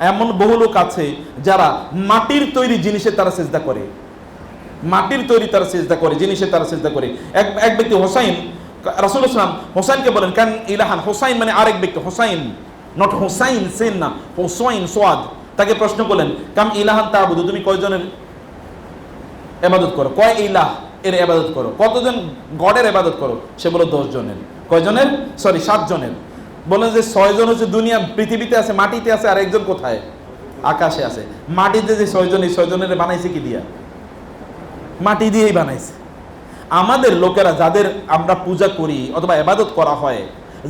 এমন বহু লোক আছে যারা মাটির তৈরি জিনিসে তারা চেষ্টা করে। মাটির তৈরি তারা চেষ্টা করে, জিনিসে তারা চেষ্টা করে। এক এক ব্যক্তি হোসাইন রাসুল ইসলাম হোসাইনকে বলেন, কান ইলাহান হোসাইন মানে আরেক ব্যক্তি, হোসাইন নট হোসাইন সেন না। হোসাইন, সোয়াদ। তাকে প্রশ্ন করলেন, কাম ইলাহান তা বুধু তুমি কয়জনের এবাদত করো? কয় ইলাহ এর এবাদত করো? কতজন গডের এবাদত করো? সে বলো দশ জনের কয়জনের? সরি সাত জনের বলেন যে ছয়জন হচ্ছে দুনিয়া, পৃথিবীতে আছে, মাটিতে আছে, আর একজন কোথায়? আকাশে আছে। মাটিতে যে ছয়জন, এই ছয়জনের বানাইছে কি দিয়া? মাটি দিয়েই বানাইছে। আমাদের লোকেরা যাদের আমরা পূজা করি অথবা এবাদত করা হয়,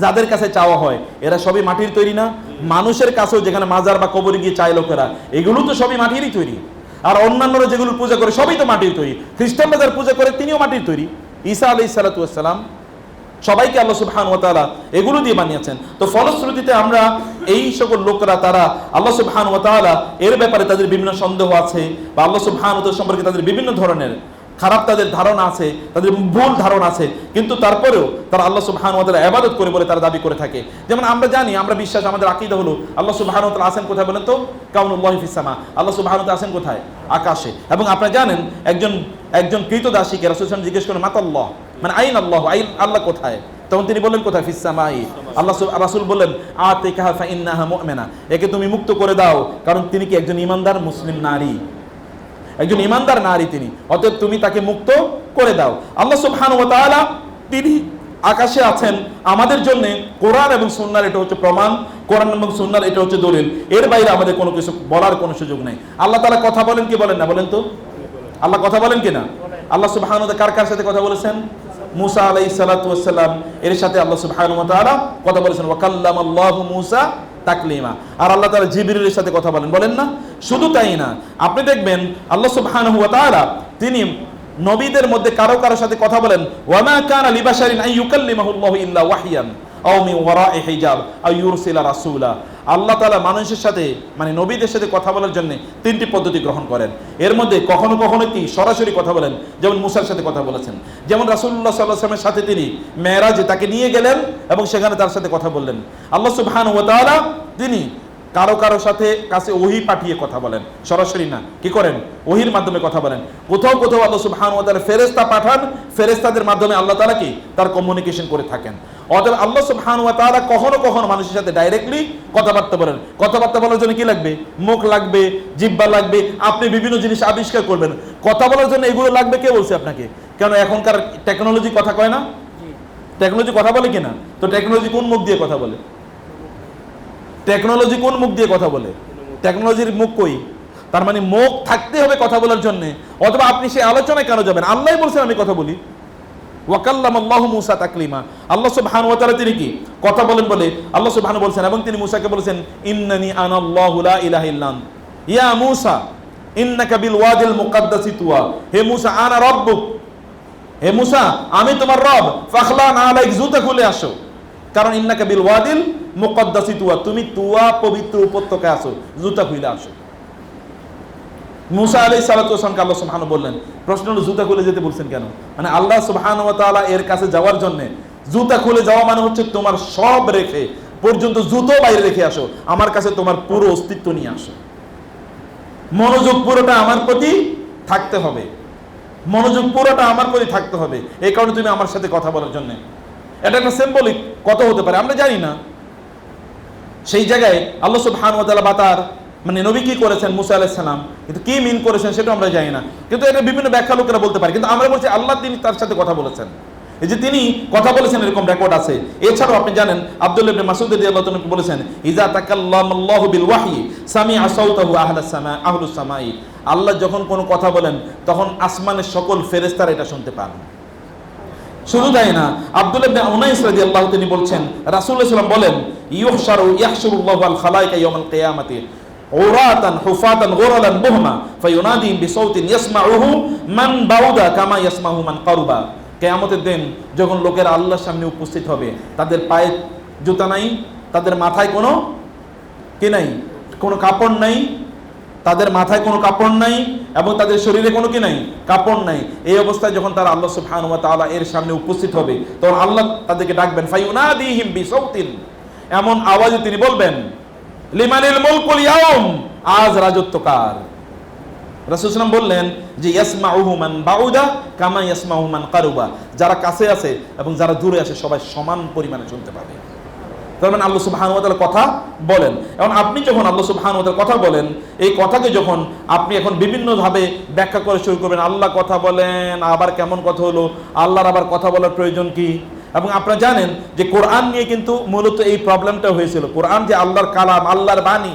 যাদের কাছে চাওয়া হয়, এরা সবই মাটির তৈরি না? মানুষের কাছেও যেখানে মাজার বা কবরে গিয়ে চায় লোকেরা, এগুলো তো সবই মাটিরই তৈরি। আর অন্যান্যরা যেগুলো পূজা করে, সবই তো মাটির তৈরি। খ্রিস্টানরা যারা পূজা করে, তিনিও মাটির তৈরি। ঈসা আলাই সালাতাম সবাইকে আল্লাহ সুবহান ওয়া তাআলা এগুলো দিয়ে বানিয়েছেন। তো ফলশ্রুতিতে আমরা এই সকল লোকরা, তারা আল্লাহ সুবহান ওয়া তাআলা এর ব্যাপারে তাদের বিভিন্ন সন্দেহ আছে বা আল্লাহ সুবহান তাআলা সম্পর্কে তাদের বিভিন্ন ধরনের খারাপ তাদের ধারণা আছে, তাদের ভুল ধারণা আছে, কিন্তু তারপরেও তারা আল্লাহ সুবহান ওয়া তাআলা ইবাদত করে বলে তারা দাবি করে থাকে। যেমন আমরা জানি, আমরা বিশ্বাস, আমাদের আকীদা হলো আল্লাহ সুবহান ওয়া তাআলা আছেন কোথায় বলেন তো? কাউনুল্লাহি ফিস সামা। আল্লাহ সুবহান ওয়া আছেন কোথায়? আকাশে। এবং আপনারা জানেন, একজন একজন কৃতদাসীকে রাসূল জিজ্ঞেস করেন, মাতাল্লাহ? মানে আইন আল্লাহ আইন আল্লাহ কোথায়? তখন তিনি বললেন, কোথায়? ফিসামাই আল্লাহ সু- রাসূল বললেন আতে কাহা ইন্নাহা মুমিনা। একে তুমি মুক্ত করে দাও, কারণ তিনি কি একজন ইমানদার? মুসলিম নারী। একজন ইমানদার নারী তিনি। অতএব তুমি তাকে মুক্ত করে দাও। আল্লাহ সুবহানাহু ওয়া তাআলা তিনি আকাশে আছেন। আমাদের জন্য কোরআন এবং সুন্নার এটা হচ্ছে প্রমাণ। কোরআন এবং সুন্নার এটা হচ্ছে দলিল। এর বাইরে আমাদের কোনো কিছু বলার কোনো সুযোগ নেই। আল্লাহ তাআলা কথা বলেন কি বলেন না বলেন তো? আল্লাহ কথা বলেন কিনা আল্লাহ সুবহানাহু ওয়া কার কার সাথে কথা বলেছেন? মুসা আলাই সালাতাম এর সাথে আল্লাহ কথা বলেছেন ওয়াকাল্লাম আল্লাহ মুসা তাকলিমা। আর আল্লাহ তালা জিবিরের সাথে কথা বলেন। বলেন না, শুধু তাই না, আপনি দেখবেন আল্লাহ তাআলা, তিনি নবীদের মধ্যে কারও কারও সাথে কথা বলেন ওয়ামা কান লিবাশারিন আন ইউকাল্লিমাহুল্লাহ ইল্লা ওয়াহইয়ান। আল্লাহ তাআলা মানুষের সাথে মানে নবীদের সাথে কথা বলার জন্য তিনটি পদ্ধতি গ্রহণ করেন। এর মধ্যে কখনো কখনো কি সরাসরি কথা বলেন, যেমন মুসার সাথে কথা বলেছেন। যেমন আলাইহি ওয়াসাল্লামের সাথে তিনি মেরাজে তাকে নিয়ে গেলেন এবং সেখানে তার সাথে কথা বললেন। আল্লাহ সুবহানাহু ওয়া তাআলা তিনি কারও কারও সাথে কাছে ওহি পাঠিয়ে কথা বলেন। সরাসরি না, কি করেন? ওহির মাধ্যমে কথা বলেন। কোথাও কোথাও আল্লাহ সুবহানাহু ওয়া তাআলা ফেরেশতা পাঠান, ফেরেশতাদের মাধ্যমে আল্লাহ তাআলা কি? তার কমিউনিকেশন করে থাকেন। অতএব আল্লাহ সুবহানাহু ওয়া তাআলা কখনো কখনো মানুষের সাথে ডাইরেক্টলি কথাবার্তা বলেন। কথাবার্তা বলার জন্য কি লাগবে? মুখ লাগবে, জিহ্বা লাগবে, আপনি বিভিন্ন জিনিস আবিষ্কার করবেন। কথা বলার জন্য এগুলো লাগবে কে বলছে আপনাকে? কেন এখনকার টেকনোলজি কথা কয় না? টেকনোলজি কথা বলে কিনা? তো টেকনোলজি কোন মুখ দিয়ে কথা বলে? টেকনোলজি কোন মুখ দিয়ে কথা বলে? টেকনোলজির মুখ কই? তার মানে মুখ থাকতে হবে কথা বলার জন্য। অথবা আপনি সেই আলোচনায় কেন যাবেন? আল্লাহ বলছেন আমি কথা বলি। ওয়াকাল্লাম আল্লাহ মুসা তাকলিমা। আল্লাহ সুবহান ওয়া তাআলা তিনি কি? কথা বলেন বলে আল্লাহ সুবহান বলছেন এবং তিনি মুসাকে বলেছেন, ইন্নানি আনাল্লাহু লা ইলাহা ইল্লান ইয়া মুসা, ইন্নাকা বিল ওয়াদিল মুকাদ্দাসি তুয়া। হে মুসা, আনা রাব্বুক। হে মুসা, আমি তোমার রব। ফাখলান আলাইক, জুতা খুলে আসো। কারণ ইন্নাকা বিল ওয়াদিল মুকদ্দাসি তুয়া। তুমি তুয়া পবিত্র উপত্যকায় আসো জুতা খুলে আসো। মুসা আলাই সালাতামকে আল্লাহ সুবহান বললেন, প্রশ্ন হলো, জুতা খুলে যেতে বলছেন কেন? মানে আল্লাহ সুবহান তাআলা এর কাছে যাওয়ার জন্য জুতা খুলে যাওয়া মানে হচ্ছে তোমার সব রেখে, পর্যন্ত জুতো বাইরে রেখে আসো, আমার কাছে তোমার পুরো অস্তিত্ব নিয়ে আসো। মনোযোগ পুরোটা আমার প্রতি থাকতে হবে। মনোযোগ পুরোটা আমার প্রতি থাকতে হবে, এই কারণে তুমি আমার সাথে কথা বলার জন্য। এটা একটা সিম্বলিক কত হতে পারে, আমরা জানি না। সেই জায়গায় আল্লাহ সুবহান ওয়া তাআলা বাতার মানে নবী কি করেছেন? মুসা আলাইহিস সালাম। কিন্তু কি মিন করেছেন সেটা আমরা জানি না। কিন্তু এটা বিভিন্ন ব্যাখ্যা লোকেরা বলতে পারে। কিন্তু আমরা বলছি আল্লাহ তিনি তার সাথে কথা বলেছেন। এই যে তিনি কথা বলেছেন এরকম রেকর্ড আছে। এছাড়াও আপনি জানেন আব্দুল ইবনে মাসউদ রাদিয়াল্লাহু বলেছেন ইজা তাকাল্লামাল্লাহু বিল ওয়াহয়ি সামিআ সাওতাহু আহলাস সামা আহলুস সামাই। আল্লাহ যখন কোনো কথা বলেন, তখন আসমানের সকল ফেরেশতারা এটা শুনতে পান। শুধু তাই না, আব্দুল ইবনে উনাইস রাদিয়াল্লাহু তিনি বলছেন, রাসূলুল্লাহ সাল্লাল্লাহু বলেন, ইউহশারু ইয়াহশুরুল্লাহু আল খালাইকা ইয়াউমাল কিয়ামাতি। উরাতান, হুফাতান, গুরালান, বুহমা। ফায়ুনাদিহিম বিসাউতিন ইয়াসমাউহু মান বাউদা কামা ইয়াসমাহু মান কারুবা। কিয়ামতের দিন যখন লোকেরা আল্লাহর সামনে উপস্থিত হবে, তাদের পায়ে জুতা নাই, তাদের মাথায় কোনো কি নাই, কোনো কাপড় নাই, তাদের মাথায় কোনো কাপড় নাই এবং তাদের শরীরে কোনো কি নাই, কাপড় নাই। এই অবস্থায় যখন তারা আল্লাহ সুবহানাহু ওয়া এর সামনে উপস্থিত হবে, তখন আল্লাহ তাদেরকে ডাকবেন, ফায়ুনাদিহিম বিসাউতিন। এমন আওয়াজে তিনি বলবেন লিমানিল মুলকুল ইয়াউম, আজ রাজত্ব কার? বললেন যে, ইয়াসমাউহু মান বাউদা কামা ইয়াসমাউহু মান কারুবা। যারা কাছে আছে এবং যারা দূরে আছে, সবাই সমান পরিমাণে শুনতে পাবে তার মানে আল্লাহ সুবহানাহু ওয়া তাআলা কথা বলেন। এবং আপনি যখন আল্লাহ সুবহানাহু ওয়া কথা বলেন, এই কথাকে যখন আপনি এখন বিভিন্নভাবে ব্যাখ্যা করে শুরু করবেন, আল্লাহ কথা বলেন, আবার কেমন কথা হলো? আল্লাহর আবার কথা বলার প্রয়োজন কি? এবং আপনারা জানেন যে কোরআন নিয়ে কিন্তু মূলত এই প্রবলেমটা হয়েছিল। কোরআন যে আল্লাহর কালাম, আল্লাহর বাণী,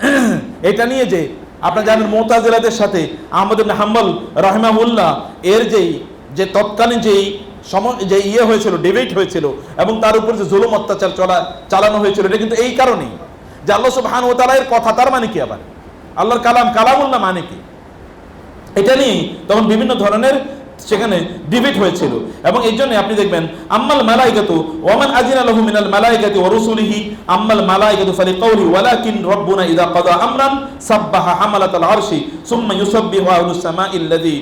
এটা নিয়ে যে আপনারা জানেন মোতাজিলাদের সাথে আহমদ হাম্বল রহমাহুল্লাহ এর যেই, যে তৎকালীন যেই সম যে ইয়ে হয়েছিল ডিবেট হয়েছিল এবং তার উপর যে জুলুম অত্যাচার চলা, চালানো হয়েছিল, এটা কিন্তু এই কারণেই। যে আল্লাহ সুবহান ও তাআলা এর কথা তার মানে কি আবার? আল্লাহর কালাম, কালামুল্লাহ মানে কি? এটা নিয়ে তখন বিভিন্ন ধরনের সেখানে ডিবেট হয়েছিল। এবং এই জন্য আপনি দেখবেন, আম্মাল মালাইকাতু ওয়ামান আজিনা লাহু মিনাল মালাইকাতি ওয়া রুসুলিহি, আম্মাল মালাইকাতু ফালিকাউলি, ওয়ালাকিন রাব্বুনা ইযা কাদা আমরান সাব্বাহা হামালাতাল আরশি, সুম্মা ইউসাব্বিহু আহলুস সামাইল লাযী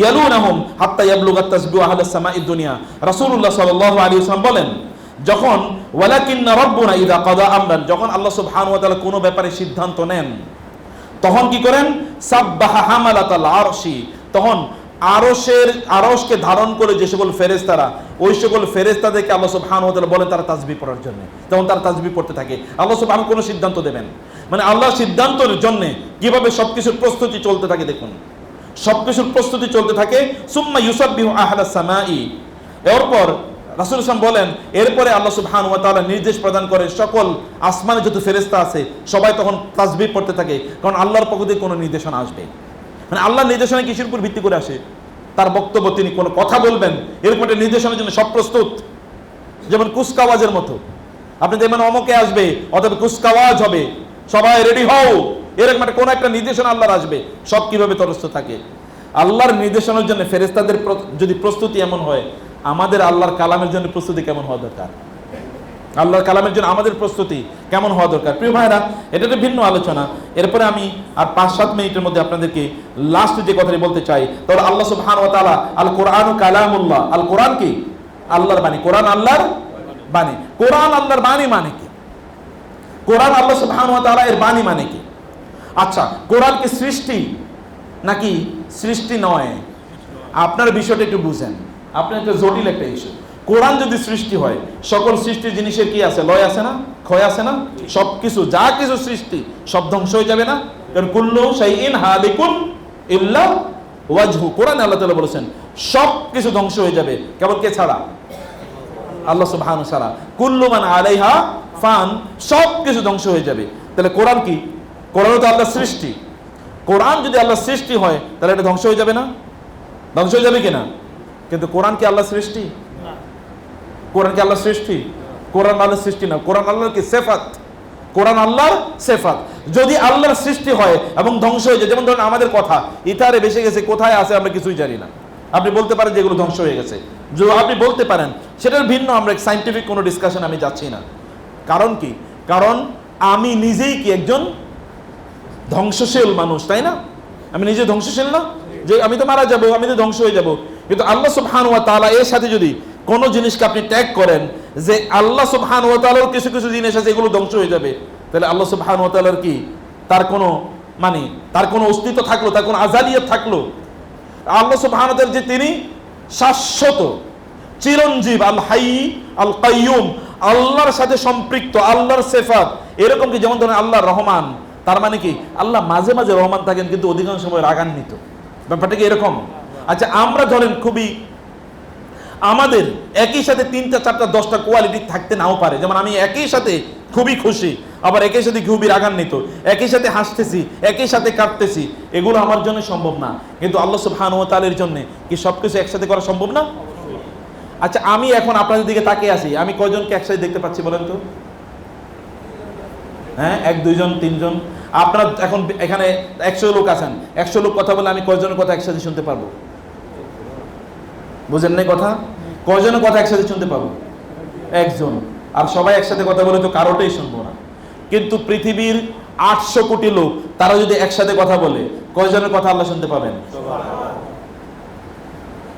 ইয়ালুনাহুম হাত্তা ইয়াবলুগা তাসবিহু আহলাস সামাইদ দুনিয়া। রাসূলুল্লাহ সাল্লাল্লাহু আলাইহি ওয়াসাল্লাম বলেন, যখন ওয়ালাকিন্না রাব্বুনা ইযা কাদা আমরান, যখন আল্লাহ সুবহানাহু ওয়া তাআলা কোনো ব্যাপারে সিদ্ধান্ত নেন, তখন কি করেন? সাব্বাহা হামালাতাল আরশি, তখন আরশের, আরশকে ধারণ করে যে সকল ফেরেশতারা, ওই সকল ফেরেশতাদেরকে আল্লাহ সুবহানাহু ওয়া তাআলা বলেন তারা তাসবিহ পড়ার জন্য। তখন তারা তাসবিহ পড়তে থাকে। আল্লাহ সুবহানাহু কোনো সিদ্ধান্ত দেবেন। মানে আল্লাহর সিদ্ধান্তের জন্য কীভাবে সবকিছুর প্রস্তুতি চলতে থাকে দেখুন। সবকিছুর প্রস্তুতি চলতে থাকে, সুম্মা ইউসাব্বিহু আহলাস সামাই। এরপর রাসূল ইসলাম বলেন, এরপরে আল্লাহ সুবহানাহু ওয়া তাআলা নির্দেশ প্রদান করে সকল আসমানে যত ফেরেশতা আছে, সবাই তখন তাসবিহ পড়তে থাকে। কারণ আল্লাহর পক্ষ থেকে কোনো নির্দেশনা আসবে। মানে আল্লাহর নির্দেশনা কিসের উপর ভিত্তি করে আসে? তার বক্তব্য তিনি কোনো কথা বলবেন এরপর একটা নির্দেশনার জন্য সব প্রস্তুত। যেমন কুসকাওয়াজের মতো। আপনি দেখবেন অমকে আসবে অথবা কুসকাওয়াজ হবে। সবাই রেডি হও। এরকম একটা কোনো একটা নির্দেশনা আল্লাহর আসবে। সব কীভাবে তরস্থ থাকে? আল্লাহর নির্দেশনার জন্য ফেরেস্তাদের যদি প্রস্তুতি এমন হয়, আমাদের আল্লাহর কালামের জন্য প্রস্তুতি কেমন হওয়া দরকার? আল্লাহর কালামের জন্য আমাদের প্রস্তুতি কেমন হওয়া দরকার? প্রিয় ভাইরা এটা একটা ভিন্ন আলোচনা। এরপরে আমি আর পাঁচ, সাত মিনিটের মধ্যে আপনাদেরকে লাস্ট যে কথাটি বলতে চাই, তাহলে আল্লাহ সুবহান ওয়া তাআলা আল কোরআন কালামুল্লাহ। আল কোরআন কি? আল্লাহর বাণী। কোরআন আল্লাহর বাণী। কোরআন আল্লাহর বাণী মানে কি? কোরআন আল্লাহ সুবহান ওয়া তাআলা এর বাণী মানে কি? আচ্ছা কোরআন কি সৃষ্টি নাকি সৃষ্টি নয়? আপনার বিষয়টা একটু বুঝেন। আপনার একটা জটিল একটা ইস্যু কোরআন যদি সৃষ্টি হয়, সকল সৃষ্টি জিনিসের কি আছে? লয় আছে না? ক্ষয় আছে না? সব কিছু যা কিছু সৃষ্টি, সব ধ্বংস হয়ে যাবে না? কারণ কুল্লু শাইইন হালিকুন ইল্লা ওয়াজহু। কোরআন আল্লাহ তাআলা বলেছেন সব কিছু ধ্বংস হয়ে যাবে। কেবল কে ছাড়া? আল্লাহ সুবহানাহু ছাড়া কুল্লু মান আলাইহা ফান সব কিছু ধ্বংস হয়ে যাবে। তাহলে কোরআন কি? কোরআন তো আল্লাহর সৃষ্টি। কোরআন যদি আল্লাহর সৃষ্টি হয়, তাহলে এটা ধ্বংস হয়ে যাবে না? ধ্বংস হয়ে যাবে কিনা? কিন্তু কোরআন কি আল্লাহ সৃষ্টি? কোরআন কি আল্লাহ সৃষ্টি? কোরআন আল্লাহর সৃষ্টি না। কোরআন আল্লাহর কি সেফাত? কোরআন আল্লাহর সেফাত। যদি আল্লাহর সৃষ্টি হয় এবং ধ্বংস হয়ে যায়, যেমন ধরুন আমাদের কথা ইতারে বেসে গেছে, কোথায় আছে আমরা কিছুই জানি না। আপনি বলতে পারেন যে এগুলো ধ্বংস হয়ে গেছে। যদি আপনি বলতে পারেন, সেটার ভিন্ন আমরা সাইন্টিফিক কোনো ডিসকাশন আমি যাচ্ছি না। কারণ কি? কারণ আমি নিজেই কি একজন ধ্বংসশীল মানুষ, তাই না? আমি নিজে ধ্বংসশীল না? যে আমি তো মারা যাব, আমি তো ধ্বংস হয়ে যাব। কিন্তু আল্লাহ সুবহান ওয়া তাআলা এর সাথে যদি কোন জিনিসকে আপনি ট্যাগ করেন যে আল্লাহ সুবহান তাআলার কিছু কিছু জিনিস আছে, এগুলো ধ্বংস হয়ে যাবে। তাহলে আল্লাহ সুবহান তাআলার কি? তার কোনো মানে তার কোনো অস্তিত্ব থাকল, তার কোনো আজাদিয়ত থাকল। আল্লাহ সুবহান যে তিনি শাশ্বত, চিরঞ্জীব আল হাই আল কাইয়ুম আল্লাহর সাথে সম্পৃক্ত, আল্লাহর সেফাত, এরকম কি? যেমন ধরেন আল্লাহ রহমান, তার মানে কি? আল্লাহ মাঝে মাঝে রহমান থাকেন, কিন্তু অধিকাংশ সময় রাগান্বিত। ব্যাপারটা কি এরকম? আচ্ছা আমরা ধরেন খুবই আমাদের একই সাথে তিনটা, চারটা, দশটা কোয়ালিটি থাকতে নাও পারে। যেমন আমি একই সাথে খুবই খুশি, আবার একই সাথে খুবই রাগান্বিত একই সাথে হাসতেছি, একই সাথে কাঁদতেছি, এগুলো আমার জন্য সম্ভব না। কিন্তু আল্লাহ তাআলার জন্য কি সবকিছু একসাথে করা সম্ভব না? আচ্ছা আমি এখন আপনাদের দিকে তাকিয়ে আছি। আমি কয়জনকে একসাথে দেখতে পাচ্ছি বলেন তো? হ্যাঁ এক, দুইজন, তিনজন? আপনার এখন এখানে একশো লোক আছেন। একশো লোক কথা বলে আমি কয়জনের কথা একসাথে শুনতে পারব? বুঝেন নাই কথা? কয়জনের কথা একসাথে শুনতে পাবো? একজন। আর সবাই একসাথে কথা বলে তো কারোটাই শুনব না। কিন্তু পৃথিবীর আটশো কোটি লোক, তারা যদি একসাথে কথা বলে, কয়জনের কথা আল্লাহ শুনতে পাবেন?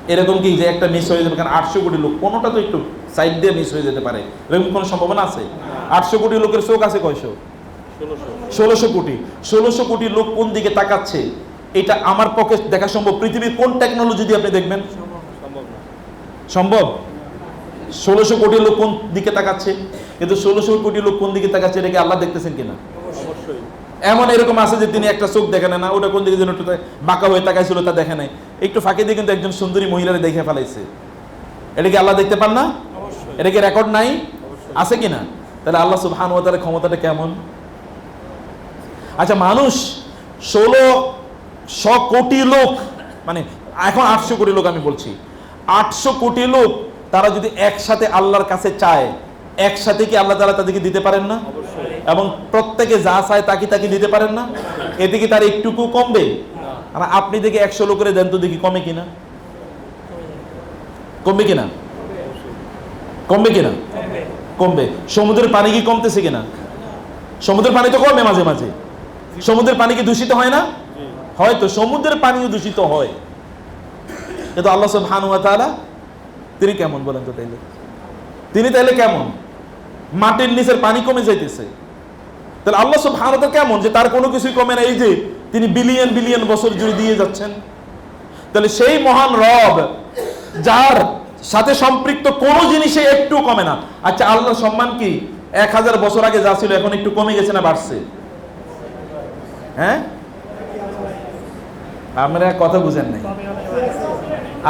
এরকম কি যে একটা মিস হয়ে যাবে? কারণ আটশো কোটি লোক, কোনোটা তো একটু সাইড দিয়ে মিস হয়ে যেতে পারে। এরকম কোনো সম্ভাবনা আছে? আটশো কোটি লোকের চোখ আছে কয়শো? ষোলোশো কোটি। ষোলোশো কোটি লোক কোন দিকে তাকাচ্ছে? এটা আমার পক্ষে দেখা সম্ভব। পৃথিবীর কোন টেকনোলজি দিয়ে আপনি দেখবেন? সম্ভব? ষোলোশো কোটি লোক কোন দিকে তাকাচ্ছে? কিন্তু ষোলোশো কোটি লোক কোন দিকে তাকাচ্ছে এটাকে আল্লাহ দেখতেছেন কিনা? এমন এরকম আছে যে তিনি একটা চোখ দেখেন না ওটা কোন দিকে যেন একটু বাঁকা হয়ে তাকাইছিল তা দেখে নাই একটু ফাঁকে দিয়ে কিন্তু একজন সুন্দরী মহিলারে দেখে ফেলাইছে। এটা কি আল্লাহ দেখতে পান না? এটা কি রেকর্ড নাই? আছে কিনা? তাহলে আল্লাহ সুবহান ওয়া তাআলার ক্ষমতাটা কেমন? আচ্ছা মানুষ ষোলো শ কোটি লোক মানে এখন আটশো কোটি লোক আমি বলছি। আটশো কোটি লোক তারা যদি একসাথে আল্লাহর কাছে চায় একসাথে কি আল্লাহ তালা তাদেরকে দিতে পারেন না? এবং প্রত্যেকে যা চায় তাকে তাকে দিতে পারেন না? এতে কি তার একটুকু কমবে? আর আপনি দেখে একশো লোকের দেন তো দেখি কমে কিনা? কমবে কিনা? কমবে কিনা? কমবে। সমুদ্রের পানি কি কমতেছে কিনা? সমুদ্রের পানি তো কমে মাঝে মাঝে। সমুদ্রের পানি কি দূষিত হয় না? হয়তো সমুদ্রের পানিও দূষিত হয়। কিন্তু আল্লাহ সুবহানাহু ওয়া তাআলা, তিনি কেমন বলেন তো তাইলে? তিনি তাইলে কেমন? মাটির নিচের পানি কমে যাইতেছে। তাহলে আল্লাহ সুবহানাহু ওয়া তাআলা কেমন যে তার কোনো কিছুই কমে না? এই যে তিনি বিলিয়ন বিলিয়ন বছর জুড়ে দিয়ে যাচ্ছেন। তাহলে সেই মহান রব, যার সাথে সম্পৃক্ত কোনো জিনিসে একটু কমে না। আচ্ছা আল্লাহর সম্মান কি? এক হাজার বছর আগে যা ছিল, এখন একটু কমে গেছে না বাড়ছে? হ্যাঁ? আমরা কথা বুঝেন নাই।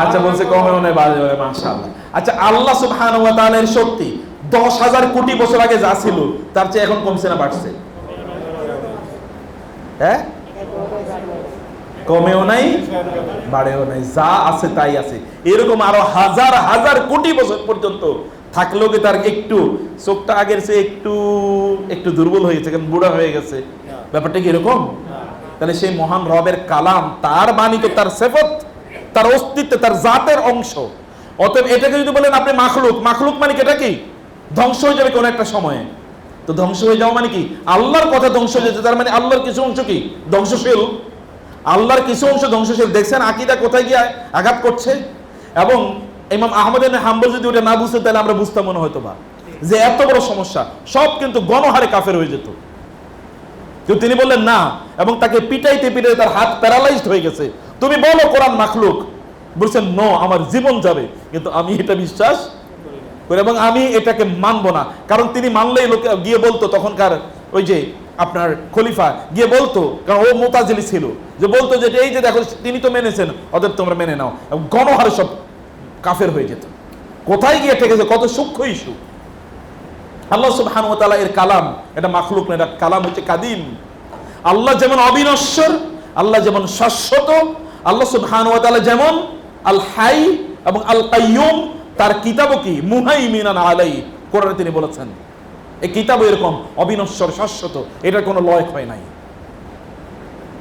আচ্ছা বলছে কমে মনে বাজে বলে মাশাআল্লাহ। আচ্ছা আল্লাহ সুবহানাহু ওয়া তাআলার শক্তি দশ হাজার কোটি বছর আগে যা ছিল তার চেয়ে এখন কমছে না বাড়ছে। হ্যাঁ? কমেও নাই বাড়েও নাই যা আছে তাই আছে। এরকম আরও হাজার হাজার কোটি বছর পর্যন্ত থাকলেও কি তার একটু চোখটা আগের চেয়ে একটু একটু দুর্বল হয়েছে কারণ বুড়া হয়ে গেছে। ব্যাপারটা কি এরকম? তাহলে সেই মহান রবের কালাম তার বাণী তো তার সেফত। তার অস্তিত্ব, তার জাতের অংশ। অতএব এটাকে যদি বলেন আপনি মাখলুক মাখলুক মানে এটা কি? ধ্বংস হয়ে যাবে কোনো একটা সময়ে। তো ধ্বংস হয়ে যাওয়া মানে কি? আল্লাহর কথা ধ্বংস হয়ে যাচ্ছে, তার মানে আল্লাহর কিছু অংশ কি? ধ্বংসশীল। আল্লাহর কিছু অংশ ধ্বংসশীল। দেখছেন আকিদা কোথায় গিয়ে আঘাত করছে? এবং ইমাম আহমদ হাম্বল যদি ওটা না বুঝতে, তাহলে আমরা বুঝতাম মনে হয়তো বা যে এত বড় সমস্যা, সব কিন্তু গণহারে কাফের হয়ে যেত। কিন্তু তিনি বললেন, না। এবং তাকে পিটাইতে পিটাইতে তার হাত প্যারালাইজড হয়ে গেছে। তুমি বলো কোরআন মাখলুক। বলছেন নো আমার জীবন যাবে। কিন্তু আমি এটা বিশ্বাস করি এবং আমি এটাকে মানবো না। কারণ তিনি মানলেই লোকে গিয়ে বলতো, তখনকার ওই যে আপনার খলিফা গিয়ে বলতো, কারণ ও মোতাজিলি ছিল। যে বলতো যে, এই যে দেখো, তিনি তো মেনেছেন, অতএব তোমরা মেনে নাও। গণহারে সব কাফের হয়ে যেত। কোথায় গিয়ে ঠেকেছে? কত সূক্ষ্ম ইস্যু। আল্লাহ সুবহানাহু ওয়া তাআলা এর কালাম, এটা মাখলুক না, এটা কালাম হচ্ছে কাদিম। আল্লাহ যেমন অবিনশ্বর, আল্লাহ যেমন শাশ্বত আল্লাহ সুবহানাহু যেমন আল হাই এবং আল কাইয়ুম তার কিতাবও কি? মুহাইমিনান আলাই কোরআনে তিনি বলেছেন, এই কিতাবও এরকম, অবিনশ্বর, শাশ্বত। এটার কোনো লয় হয় নাই।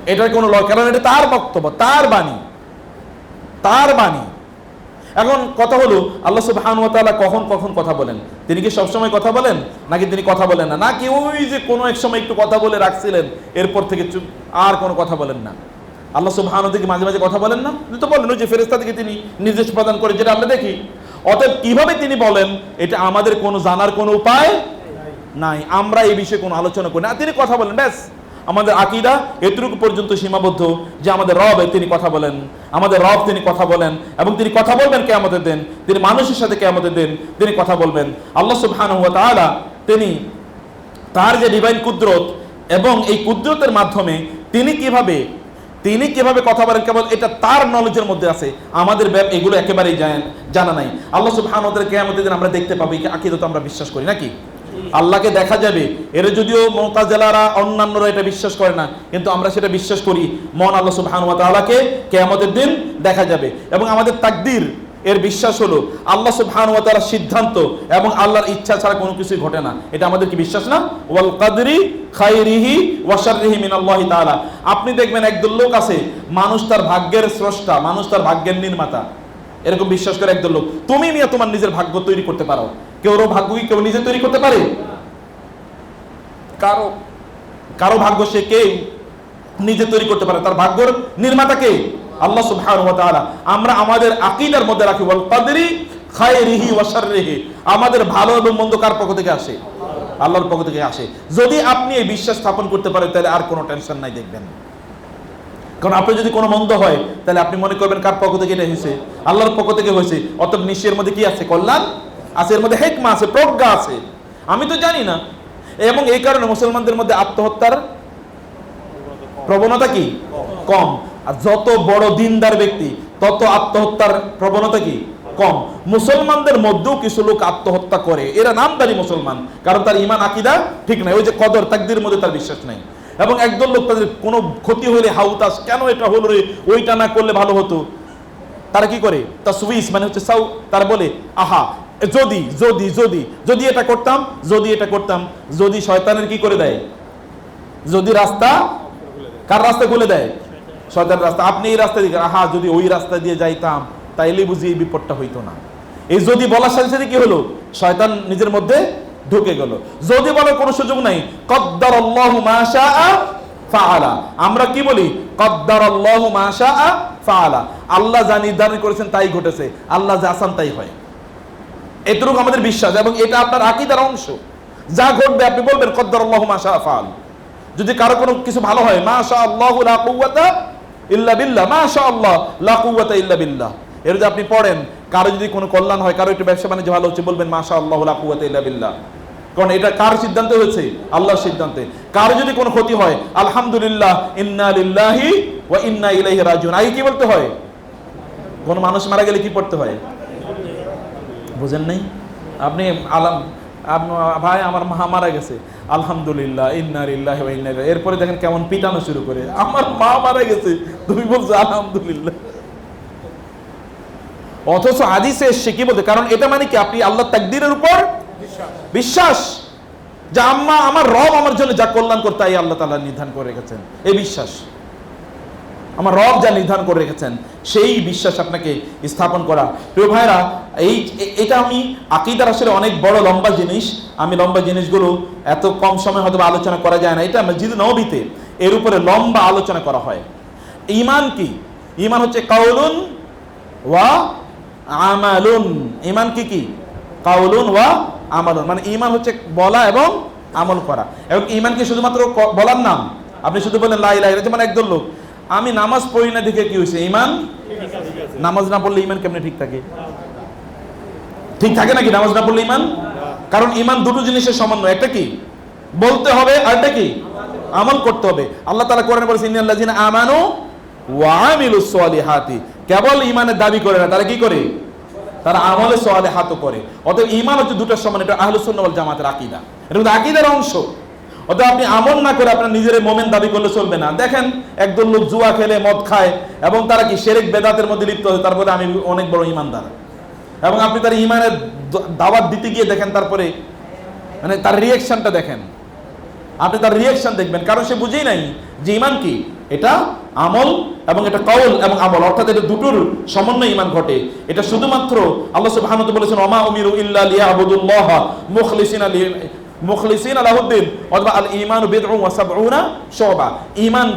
এটার কোনো লয় কারণ এটা তার বক্তব্য, তার বাণী। তার বাণী। এখন কথা হলো, আল্লাহ সুবহান ওয়া তাআলা কখন কখন কথা বলেন? তিনি কি সব সময় কথা বলেন? নাকি তিনি কথা বলেন না? নাকি ওই যে কোনো এক সময় একটু কথা বলে রাখছিলেন, এরপর থেকে আর কোনো কথা বলেন না? আল্লাহ সুবহান থেকে মাঝে মাঝে কথা বলেন না। তিনি তো বলেন ওই যে ফেরেশতা থেকে তিনি নির্দেশ প্রদান করে যেটা আমরা দেখি। অতএব কীভাবে তিনি বলেন, এটা আমাদের কোনো জানার কোনো উপায় নাই। আমরা এই বিষয়ে কোনো আলোচনা করি না। তিনি কথা বলেন, ব্যাস। আমাদের আকিদা এতটুকু পর্যন্ত সীমাবদ্ধ যে আমাদের রব তিনি কথা বলেন, আমাদের রব তিনি কথা বলেন, এবং তিনি কথা বলবেন কে আমাদের দেন, তিনি মানুষের সাথে কে আমাদের দেন তিনি কথা বলবেন। আল্লাহ সুবহানাহু ওয়া তাআলা তিনি তার যে ডিভাইন কুদরত এবং এই কুদরতের মাধ্যমে তিনি কীভাবে তিনি কীভাবে কথা বলেন, কেবল এটা তার নলেজের মধ্যে আছে। আমাদের ব্যাপ এগুলো একেবারেই জান- নাই। আল্লাহ সুবহানাহু কেয়ামতের দিন আমরা দেখতে পাবো আকিদত তো আমরা বিশ্বাস করি, নাকি? আল্লাহকে দেখা যাবে। এর যদিও মোতাজেলারা, অন্যান্যরা এটা বিশ্বাস করে না, কিন্তু আমরা সেটা বিশ্বাস করি। মন আল্লাহ সুবহানাহু ওয়া তাআলাকে কেয়ামতের দিন দেখা যাবে। এবং আমাদের তাকদীর এর বিশ্বাস হলো আল্লাহ সুবহানাহু ওয়া তাআলার সিদ্ধান্ত এবং আল্লাহর ইচ্ছা ছাড়া কোনো কিছুই ঘটে না। এটা আমাদের কি বিশ্বাস না? ওয়াল কাদরি খাইরিহি ওয়া শাররিহি মিনাল্লাহি তাআলা। আপনি দেখবেন একদল লোক আছে, মানুষ তার ভাগ্যের স্রষ্টা, মানুষ তার ভাগ্যের নির্মাতা। এরকম বিশ্বাস করে একদল লোক। তুমি মিয়া তোমার নিজের ভাগ্য তৈরি করতে পারো। কেউ ভাগ্য কি কেউ নিজে তৈরি করতে পারে? কারও কারও ভাগ্য সে কে নিজে তৈরি করতে পারে। তার ভাগ্যর নির্মাতা কে? আল্লাহ সুবহানাহু ওয়া তাআলা, আমরা আমাদের আকীদার মধ্যে রাখি, ওয়াল কদরি খায়রিহি ওয়া শাররিহি, আমাদের ভালো এবং মন্দ কার পক্ষ থেকে আসে? আল্লাহর পক্ষ থেকে আসে। যদি আপনি এই বিশ্বাস স্থাপন করতে পারেন, তাহলে আর কোনো টেনশন নাই, দেখবেন। কারণ আপনি যদি কোনো মন্দ হয়, তাহলে আপনি মনে করবেন কার পক্ষ থেকে এটা হয়েছে? আল্লাহর পক্ষ থেকে হয়েছে। অতএব নিশ্চয়ের মধ্যে কি আছে? কল্যাণ আছে, এর মধ্যে হেকমা আছে, প্রজ্ঞা আছে। আমি তো জানি না। এবং এই কারণে মুসলমানদের মধ্যে আত্মহত্যার প্রবণতা কি? কম। আর যত বড় দিনদার ব্যক্তি, তত আত্মহত্যার প্রবণতা কি? কম। মুসলমানদের মধ্যেও কিছু লোক আত্মহত্যা করে। এরা নামদারি মুসলমান, কারণ তার ইমান আকিদা ঠিক নাই। ওই যে কদর তাকদির মধ্যে তার বিশ্বাস নাই। এবং একদল লোক তাদের কোনো ক্ষতি হলে হাউতাস কেন এটা হলো রে? ওইটা না করলে ভালো হতো। তারা কি করে? তা সুইস মানে হচ্ছে সাউ, তারা বলে, আহা, যদি যদি যদি যদি এটা করতাম, যদি এটা করতাম, যদি শয়তানের কি করে দেয়? যদি রাস্তা, কার রাস্তা খুলে দেয়? শয়তানের রাস্তা। আপনি এই রাস্তা দিয়ে আহা, যদি ওই রাস্তা দিয়ে যাইতাম, তাইলে বুঝি এই বিপদটা হইতো না। এই যদি বলার সাথে সাথে কি হলো? শয়তান নিজের মধ্যে ঢুকে গেল। যদি বলার কোনো সুযোগ নাই কদ্দার আল্লাহ মাশা ফাআলা। আমরা কি বলি? কদ্দার আল্লাহ মাশা ফাআলা। আল্লাহ যা নির্ধারণ করেছেন তাই ঘটেছে। আল্লাহ যা আসান তাই হয়। এতটুকু আমাদের বিশ্বাস এবং এটা আপনার আকিদার অংশ। যা ঘটবে, আপনি বলবেন কদ্দার আল্লাহ মাশা ফাআল। যদি কারও কোনো কিছু ভালো হয় মাশা আল্লাহ লা কুওয়াতা ইল্লা বিল্লাহ মাশা আল্লাহ লা কুওয়াতা ইল্লা বিল্লাহ। এর যদি আপনি পড়েন, কারও যদি কোনো কল্যাণ হয়, কারও একটু ব্যবসা বাণিজ্য ভালো হচ্ছে, বলবেন মাশা আল্লাহ লা কুওয়াতা ইল্লা বিল্লাহ। কারণ এটা কার সিদ্ধান্ত হয়েছে? আল্লাহর সিদ্ধান্তে। কারও যদি কোনো ক্ষতি হয়, আলহামদুলিল্লাহ, ইন্না লিল্লাহি ওয়া ইন্না ইলাইহি রাজিউন। আগে কি বলতে হয়? কোন মানুষ মারা গেলে কি পড়তে হয়? বুঝেন নাই? আপনি আলাম ভাই আমার মা মারা গেছে। আলহামদুলিল্লাহ ইন্নার ইল্লাহ ইন্নার এরপরে দেখেন কেমন পিটানো শুরু করে। আমার মা মারা গেছে, তুমি বলছো আলহামদুলিল্লাহ। অথচ হাদিসে এসছে কি বলতে, কারণ এটা মানে কি, আপনি আল্লাহ তাকদিরের উপর বিশ্বাস। যে আম্মা আমার রব আমার জন্য যা কল্যাণ করতে আল্লাহ তালা নির্ধারণ করে গেছেন এই বিশ্বাস। আমার রব যা নির্ধারণ করে রেখেছেন, সেই বিশ্বাস আপনাকে স্থাপন করা। প্রিয় ভাইরা এই এটা আমি আকিদার আসলে অনেক বড় লম্বা জিনিস। আমি লম্বা জিনিসগুলো এত কম সময় হয়তো আলোচনা করা যায় না। এটা মসজিদ নবীতে এর উপরে লম্বা আলোচনা করা হয়। ইমান কি? ইমান হচ্ছে কাউলুন ওয়া আমালুন। ইমান কি কি? কাউলুন ওয়া আমালুন। মানে ইমান হচ্ছে বলা এবং আমল করা। এবং ইমান কি শুধুমাত্র বলার নাম? আপনি শুধু বলেন লাই লাই যেমন একদল লোক। আমি নামাজ পড়ি না, দেখে কি হয়েছে? ইমান নামাজ না পড়লে ইমান কেমনে ঠিক থাকে? ঠিক থাকে নাকি নামাজ না পড়লে ইমান কারণ ইমান দুটো জিনিসের সমন্বয় একটা কি? বলতে হবে আর কি? আমল করতে হবে। আল্লাহ তাআলা কোরআনে বলেছেন ইন্নাল্লাযিনা আমানু ওয়া আমিলুস সালিহাতি। কেবল ইমানের দাবি করে না, তারা কি করে? তারা আমলে সোয়ালে হাতও করে। অতএব ইমান হচ্ছে দুটোর সমান, এটা আহলুস সুন্নাহ ওয়াল জামাতের আকীদা। এটা কিন্তু আকীদার অংশ। অতএব আপনি আমল না করে আপনার নিজের মোমেন দাবি করলে চলবে না। দেখেন, একদল লোক জুয়া খেলে, মদ খায় এবং তারা কি সেরেক বেদাতের মধ্যে লিপ্ত হয়? তারপরে আমি অনেক বড় ইমানদার। এবং আপনি তার ইমানের দাওয়াত দিতে গিয়ে দেখেন তারপরে মানে তার রিয়েকশনটা দেখেন। আপনি তার রিয়েকশন দেখবেন। কারণ সে বুঝেই নাই যে ইমান কি? এটা আমল এবং এটা কওল এবং আমল। অর্থাৎ এটা দুটোর সমন্বয় ইমান ঘটে। এটা শুধুমাত্র আল্লাহ সুবহানাহু ওয়া তাআলা বলেছেন ওমা উমিরু ইল্লা লিয়াবুদুল্লাহ মুখলিসিনা মুখলিসিনা লাহুদ্দিন অথবা আল সাবউনা শুবা।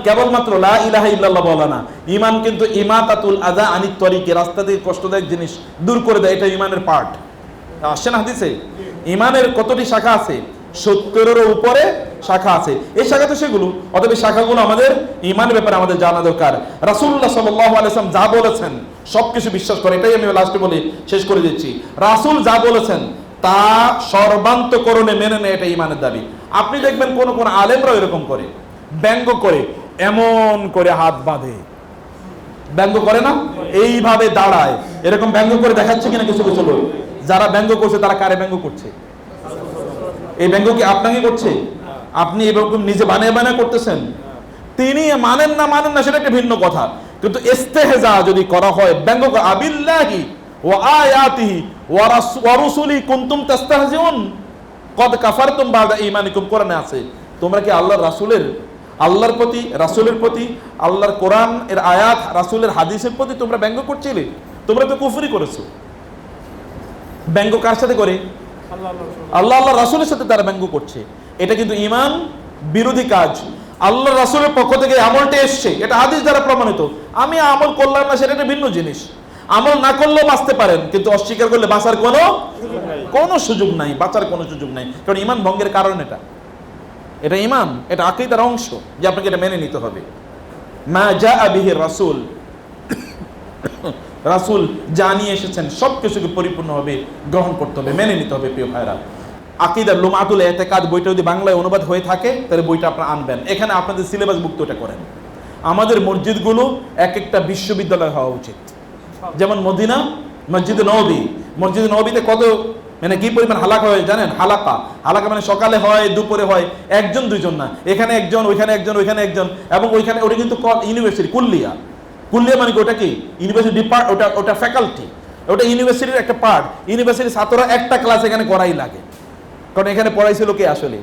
কেবলমাত্র লা ইলাহা ইল্লাল্লাহ না। ঈমান কিন্তু ইমাতাতুল আযা আনিত তরিকে, রাস্তা থেকে কষ্টদায়ক জিনিস দূর করে দেয়, এটা ঈমানের পার্ট আসছে না হাদিসে? ইমানের কতটি শাখা আছে? সত্তরেরও উপরে শাখা আছে। এই শাখা তো সেগুলো, অতএব শাখাগুলো আমাদের ইমানের ব্যাপারে আমাদের জানা দরকার। রাসূলুল্লাহ সাল্লাল্লাহু আলাইহি যা বলেছেন, সবকিছু বিশ্বাস করে, এটাই আমি লাস্টে বলে, শেষ করে দিচ্ছি। রাসূল যা বলেছেন তা সর্বান্তকরণে মেনে নেয় এটা ইমানের দাবি। আপনি দেখবেন কোন কোন আলেমরা এরকম করে। ব্যঙ্গ করে, এমন করে হাত বাঁধে। ব্যঙ্গ করে না? এইভাবে দাঁড়ায়। এরকম ব্যঙ্গ করে দেখাচ্ছে কিনা কিছু কিছু লোক। যারা ব্যঙ্গ করছে, তারা কারে ব্যঙ্গ করছে? এই ব্যঙ্গ কি আপনাকে করছে? আপনি এরকম নিজে বানিয়ে বানিয়ে করতেছেন? তিনি মানেন না মানেন না, সেটা একটা ভিন্ন কথা। কিন্তু ইস্তেহজা যদি করা হয়, ব্যঙ্গ আবিল্লাহি ওয়া আয়াতিহি ওয়া রাস- ওয়া রুসুলি কুনতুম তাস্তাহজিউন। কদ কাফারতুম বাদা ঈমানিকুম। কোরআনে আছে, তোমরা কি আল্লাহর রাসূলের আল্লাহর প্রতি রাসূলের প্রতি আল্লাহর কোরআন এর আয়াত, রাসূলের হাদিসের প্রতি তোমরা ব্যঙ্গ করছিলে? তোমরা তো কুফরি করেছ। ব্যঙ্গ কার সাথে করে? আল্লাহ আল্লাহ রাসূলের সাথে তারা ব্যঙ্গ করছে। এটা কিন্তু ইমান বিরোধী কাজ। আল্লাহ রাসূলের পক্ষ থেকে আমলটা এসছে। এটা হাদিস দ্বারা প্রমাণিত। আমি আমল করলাম না, সেটা একটা ভিন্ন জিনিস। আমল না করলেও বাঁচতে পারেন কিন্তু অস্বীকার করলে বাঁচার কোনো কোনো সুযোগ নাই বাঁচার কোনো সুযোগ নাই। কারণ ইমান ভঙ্গের কারণ এটা। এটা ইমান এটা আকিদার অংশ যে আপনাকে এটা মেনে নিতে হবে। মা যা আবিহি রাসূল। রাসূল যা নিয়ে এসেছেন সব কিছুকে পরিপূর্ণভাবে গ্রহণ করতে হবে মেনে নিতে হবে প্রিয় ভাইরা আকিদার লোমাতুল এতেকাদ বইটা যদি বাংলায় অনুবাদ হয়ে থাকে তাহলে বইটা আপনারা আনবেন। এখানে আপনাদের সিলেবাস ওটা করেন। আমাদের মসজিদগুলো এক একটা বিশ্ববিদ্যালয় হওয়া উচিত। যেমন মদিনা মসজিদ নবী। মসজিদ নবীতে কত মানে কি পরিমাণ হালাকা হয় জানেন? হালাকা। হালাকা মানে সকালে হয় দুপুরে হয় একজন দুইজন না। এখানে একজন ওইখানে একজন ওইখানে একজন এবং ওইখানে ওটা কিন্তু ইউনিভার্সিটি কুল্লিয়া। কুল্লিয়া মানে কি ওটা কি? ইউনিভার্সিটি ডিপার্ট ওটা ওটা ফ্যাকাল্টি ওটা ইউনিভার্সিটির একটা পার্ট ইউনিভার্সিটির ছাত্ররা একটা ক্লাস এখানে করাই লাগে। কারণ এখানে পড়াইছিল কে আসলে?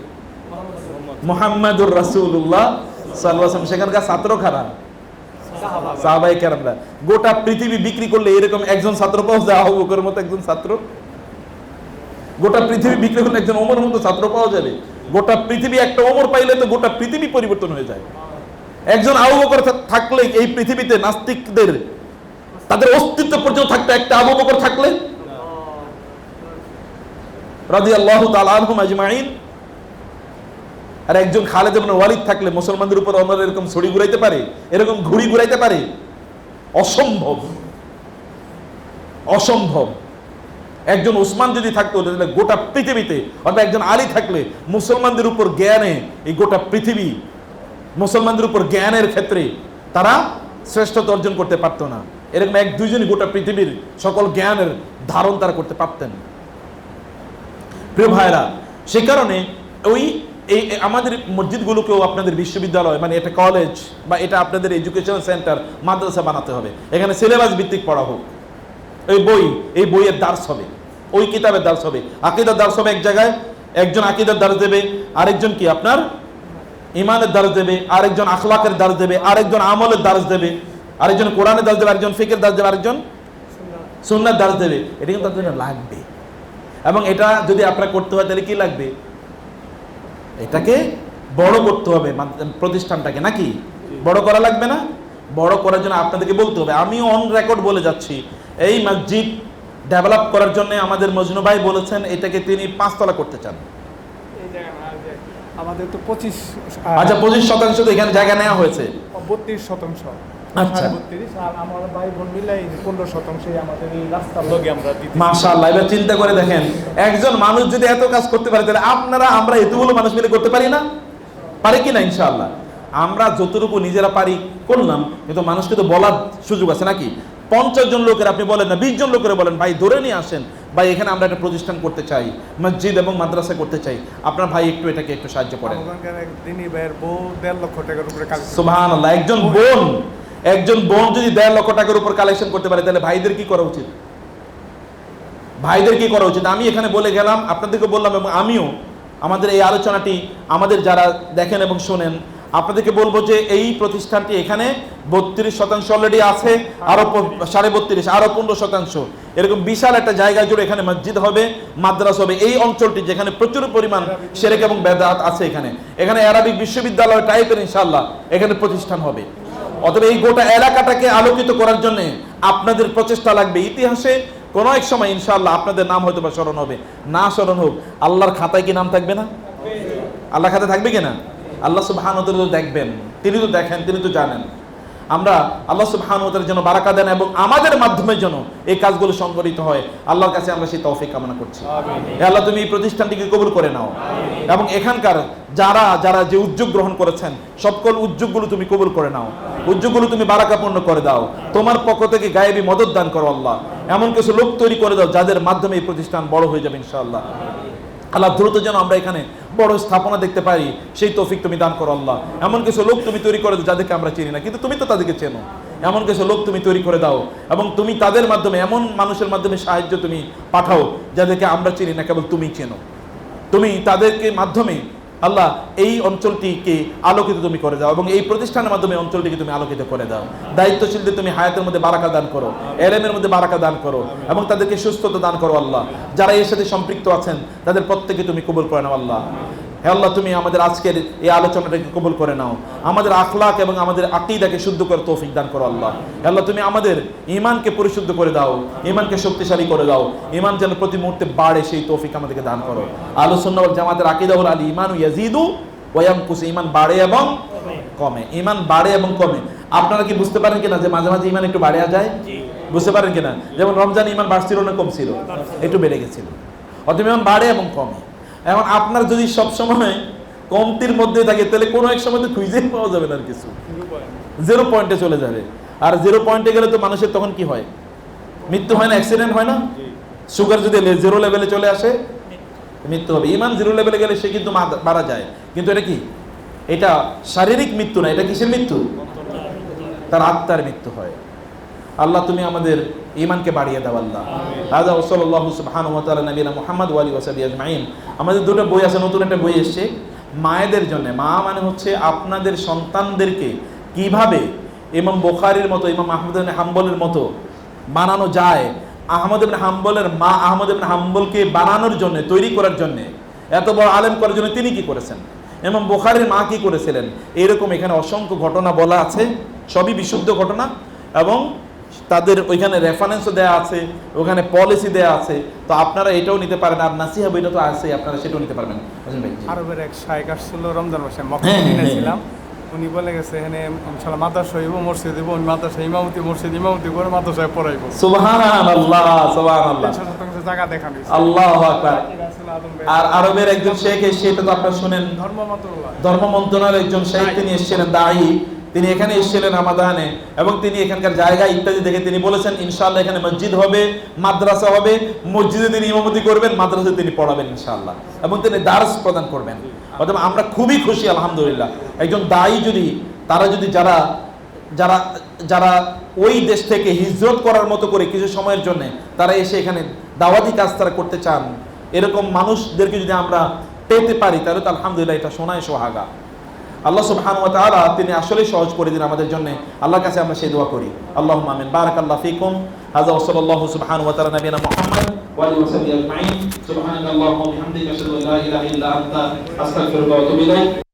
মোহাম্মদুর রাসূলুল্লাহ সাল্লাল্লাহু আলাইহি সেখানকার ছাত্র খারাপ সাহাবাই কেরামরা। গোটা পৃথিবী বিক্রি করলে এরকম একজন ছাত্র পাওয়া যায় মতো একজন ছাত্র? গোটা পৃথিবী বিক্রি করলে একজন ওমর মতো ছাত্র পাওয়া যাবে? গোটা পৃথিবী একটা ওমর পাইলে তো গোটা পৃথিবী পরিবর্তন হয়ে যায়। একজন আবু বকর থাকলে এই পৃথিবীতে নাস্তিকদের, তাদের অস্তিত্ব পর্যন্ত থাকতে একটা আবু বকর থাকলে? রাদিয়াল্লাহু তাআলা আনহুম আজমাইন। আর একজন খালেদ ইবনে ওয়ালিদ থাকলে মুসলমানদের উপর আমরা এরকম ছড়ি ঘুরাইতে পারে, এরকম ঘুড়ি ঘুরাইতে পারে? অসম্ভব। অসম্ভব। একজন ওসমান যদি থাকতো, তাহলে গোটা পৃথিবীতে অর্থাৎ একজন আলী থাকলে মুসলমানদের উপর জ্ঞানে এই গোটা পৃথিবী, মুসলমানদের উপর জ্ঞানের ক্ষেত্রে তারা শ্রেষ্ঠতা অর্জন করতে পারতো না। এরকম এক দুইজনই গোটা পৃথিবীর সকল জ্ঞানের ধারণ তারা করতে পারতেন। প্রিয় ভাইরা সে কারণে ওই এই আমাদের মসজিদগুলোকেও আপনাদের বিশ্ববিদ্যালয় মানে এটা কলেজ বা এটা আপনাদের এডুকেশন সেন্টার মাদ্রাসা বানাতে হবে। এখানে সিলেবাস ভিত্তিক পড়া হোক। এই বই, এই বইয়ের দার্স হবে। ওই কিতাবের দার্স হবে। আকিদার দার্স হবে এক জায়গায়, একজন আকিদার দার্স দেবে, আরেকজন কি আপনার? ইমানের দার্স দেবে, আরেকজন আখলাকের দার্স দেবে, আরেকজন আমলের দার্স দেবে, আরেকজন কোরআনের দার্স দেবে, আরেকজন ফিকের দার্স দেবে, আরেকজন সুন্নার দার্স দেবে। এটা কিন্তু তাদের লাগবে। এবং এটা যদি আপনার করতে হয়, তাহলে কি লাগবে? এটাকে বড় করতে হবে প্রতিষ্ঠানটাকে নাকি? বড় করা লাগবে না? বড় করার জন্য আপনাদেরকে বলতে হবে। আমিও অন রেকর্ড বলে যাচ্ছি এই মসজিদ ডেভেলপ করার জন্য আমাদের মজনু ভাই বলেছেন এটাকে তিনি পাঁচতলা করতে চান। আমাদের তো পঁচিশ আচ্ছা পঁচিশ শতাংশ তো এখানে জায়গা নেওয়া হয়েছে। বত্রিশ শতাংশ। আচ্ছা। মাশাআল্লাহ এবার চিন্তা করে দেখেন একজন মানুষ যদি এত কাজ করতে পারে তাহলে আপনারা আমরা এতগুলো মানুষ মিলে করতে পারি না? পারি কি না ইনশাআল্লাহ? আমরা যতটুকু নিজেরা পারি করলাম কিন্তু মানুষকে তো বলার সুযোগ আছে নাকি? পঞ্চাশ জন লোকের আপনি বলেন না বিশ জন লোকের বলেন ভাই ধরে নিয়ে আসেন। ভাই এখানে আমরা একটা প্রতিষ্ঠান করতে চাই মসজিদ এবং মাদ্রাসা করতে চাই। আপনার ভাই একটু এটাকে একটু সাহায্য করেন। কাজ একজন বোন। একজন বোন যদি দেড় লক্ষ টাকার উপর কালেকশন করতে পারে, তাহলে ভাইদের কি করা উচিত? ভাইদের কি করা উচিত? আমি এখানে বলে গেলাম, আপনাদেরকে বললাম এবং আমিও আমাদের এই আলোচনাটি আমাদের যারা দেখেন এবং শোনেন, আপনাদেরকে বলব যে এই প্রতিষ্ঠানটি এখানে বত্রিশ শতাংশ অলরেডি আছে, আরও সাড়ে বত্রিশ, আরও পনেরো শতাংশ। এরকম বিশাল একটা জায়গা জুড়ে এখানে মসজিদ হবে, মাদ্রাস হবে, এই অঞ্চলটি যেখানে প্রচুর পরিমাণ সেরেক এবং বেদাত আছে এখানে। এখানে আরবিক বিশ্ববিদ্যালয় টাইপের ইনশাল্লাহ এখানে প্রতিষ্ঠান হবে। অতএব এই গোটা এলাকাটাকে আলোকিত করার জন্য আপনাদের প্রচেষ্টা লাগবে। ইতিহাসে কোনো এক সময়, ইনশাআল্লাহ, আপনাদের নাম হয়তো বা স্মরণ হবে। না স্মরণ হোক, আল্লাহর খাতায় কি নাম থাকবে না? আল্লাহ খাতায় থাকবে কিনা আল্লাহ সুবহান তো দেখবেন, তিনি তো দেখেন, তিনি তো জানেন। আমরা আল্লাহ সুবহান যেন বারাকা দেন এবং আমাদের মাধ্যমে যেন এই কাজগুলো সংগঠিত হয়। আল্লাহর কাছে আমরা সেই তৌফিক কামনা করছি। আল্লাহ তুমি এই প্রতিষ্ঠানটিকে কবুল করে নাও। এবং এখানকার যারা যারা যে উদ্যোগ গ্রহণ করেছেন সকল উদ্যোগগুলো তুমি কবুল করে নাও। উদ্যোগগুলো তুমি বারাকাপূর্ণ করে দাও। তোমার পক্ষ থেকে গায়েবী মদত দান করো আল্লাহ। এমন কিছু লোক তৈরি করে দাও যাদের মাধ্যমে এই প্রতিষ্ঠান বড় হয়ে যাবে ইনশাআল্লাহ। আল্লাহ দ্রুত যেন আমরা এখানে বড় স্থাপনা দেখতে পারি সেই তৌফিক তুমি দান করো আল্লাহ। এমন কিছু লোক তুমি তৈরি করে যাদেরকে আমরা চিনি না, কিন্তু তুমি তো তাদেরকে চেনো। এমন কিছু লোক তুমি তৈরি করে দাও এবং তুমি তাদের মাধ্যমে, এমন মানুষের মাধ্যমে সাহায্য তুমি পাঠাও যাদেরকে আমরা চিনি না, কেবল তুমি চেনো। তুমি তাদেরকে মাধ্যমে আল্লাহ, এই অঞ্চলটিকে আলোকিত তুমি করে দাও এবং এই প্রতিষ্ঠানের মাধ্যমে অঞ্চলটিকে তুমি আলোকিত করে দাও। দায়িত্বশীলদের তুমি হায়াতের মধ্যে বারাকা দান করো, এলেমের মধ্যে বারাকা দান করো এবং তাদেরকে সুস্থতা দান করো আল্লাহ। যারা এর সাথে সম্পৃক্ত আছেন, তাদের প্রত্যেকে তুমি কবুল করে নাও আল্লাহ। হে আল্লাহ তুমি আমাদের আজকের এই আলোচনাটাকে কবুল করে নাও। আমাদের আখলাক এবং আমাদের আকিদাকে শুদ্ধ করে তৌফিক দান করো আল্লাহ। হে আল্লাহ তুমি আমাদের ইমানকে পরিশুদ্ধ করে দাও ইমানকে শক্তিশালী করে দাও। ইমান যেন প্রতি মুহূর্তে বাড়ে সেই তৌফিক আমাদেরকে দান করো। আলোচনা জামাতের আকিদা হল আলী ইমান ইয়াজিদু ওয়ামকুস ইমান বাড়ে এবং কমে। ইমান বাড়ে এবং কমে। আপনারা কি বুঝতে পারেন কিনা যে মাঝে মাঝে ইমান একটু বাড়ে যায়? বুঝতে পারেন কিনা? যেমন রমজান ইমান বাড়ছিল না কমছিল। একটু বেড়ে গেছিল। অতএব ইমান বাড়ে এবং কমে। এখন আপনার যদি সব সময় কমতির মধ্যে থাকে তাহলে কোনো এক সময় তো খুঁজে পাওয়া যাবে না আর কিছু। জিরো পয়েন্টে চলে যাবে। আর জিরো পয়েন্টে গেলে তো মানুষের তখন কি হয়? মৃত্যু হয় না অ্যাক্সিডেন্ট হয় না? সুগার যদি জিরো লেভেলে চলে আসে মৃত্যু হবে। ইমান জিরো লেভেলে গেলে সে কিন্তু মারা যায়। কিন্তু এটা কি? এটা শারীরিক মৃত্যু না এটা কিসের মৃত্যু? তার আত্মার মৃত্যু হয়। আল্লাহ তুমি আমাদের ইমানকে বাড়িয়ে দাও আল্লাহ। আদা ওসল্লাহু তাআলা নবীনা মুহাম্মদ ওয়া আলিহি ওয়া সাহবিহি আজমাইন। আমাদের দুটো বই আছে নতুন একটা বই এসেছে মায়েদের জন্য। মা মানে হচ্ছে আপনাদের সন্তানদেরকে কীভাবে ইমাম বুখারীর মতো ইমাম আহমদ ইবনে হাম্বলের মতো বানানো যায়। আহমদ ইবনে হাম্বলের মা আহমদ ইবনে হাম্বলকে বানানোর জন্য তৈরি করার জন্য। এত বড় আলেম করার জন্য তিনি কি করেছেন? এবং বুখারীর মা কি করেছিলেন? এরকম এখানে অসংখ্য ঘটনা বলা আছে সবই বিশুদ্ধ ঘটনা। এবং তাদের ওইখানে রেফারেন্সও দেওয়া আছে ওখানে পলিসি দেওয়া আছে। তো আপনারা এটাও নিতে পারেন আর নাসিহা বইটা তো আছে আপনারা সেটাও নিতে পারবেন। আরবের এক শায়েক আসছিল রমজান মাসে হ্যাঁ, মক্কা হ্যাঁ, উনি বলে গেছে এখানে ইনশাল্লাহ মাদ্রাসা হইব মসজিদ মাদ্রাসা ইমামতি মসজিদ ইমামতি করে মাদ্রাসায় পড়াইব। সুবহানাল্লাহ সুবহানাল্লাহ। জায়গা দেখানো আল্লাহু আকবার। আর আরবের একজন শেখ সেটা তো আপনারা শুনেন। ধর্ম মন্ত্রণালয় ধর্ম মন্ত্রণালয়ের একজন শেখ তিনি এসেছিলেন দায়ী। তিনি এখানে এসেছিলেন আমাদানে এবং তিনি এখানকার জায়গা ইত্যাদি দেখে তিনি বলেছেন, ইনশাআল্লাহ এখানে মসজিদ হবে, মাদ্রাসা হবে, মসজিদে তিনি ইমামতি করবেন, মাদ্রাসায় তিনি পড়াবেন ইনশাআল্লাহ এবং তিনি দার্স প্রদান করবেন। অর্থাৎ আমরা খুবই খুশি, আলহামদুলিল্লাহ। একজন দায়ী যদি, তারা যদি যারা যারা যারা ওই দেশ থেকে হিজরত করার মতো করে কিছু সময়ের জন্য তারা এসে এখানে দাওয়াতি কাজ তারা করতে চান, এরকম মানুষদেরকে যদি আমরা পেতে পারি, তাহলে তো আলহামদুলিল্লাহ এটা শোনায় সোহাগা। আল্লাহ সুবহান ওয়া তাআলা তিনি আসলেই সহজ করে দিন আমাদের জন্য। আল্লাহর কাছে আমরা সেই দোয়া করি। আল্লাহুম্মা আমিন। বারাকাল্লাহ ফিকুম। ওয়া সাল্লাল্লাহু সুবহানাহু ওয়া তাআলা নবিয়ানা মুহাম্মদ সাহবিহি আজমাইন। সুবহানাকাল্লাহুম্মা ওয়া বিহামদিকা আশহাদু আন লা ইলাহা ইল্লা আনতা। আস্তাগফিরুকা ওয়া আতুবু ইলাইক।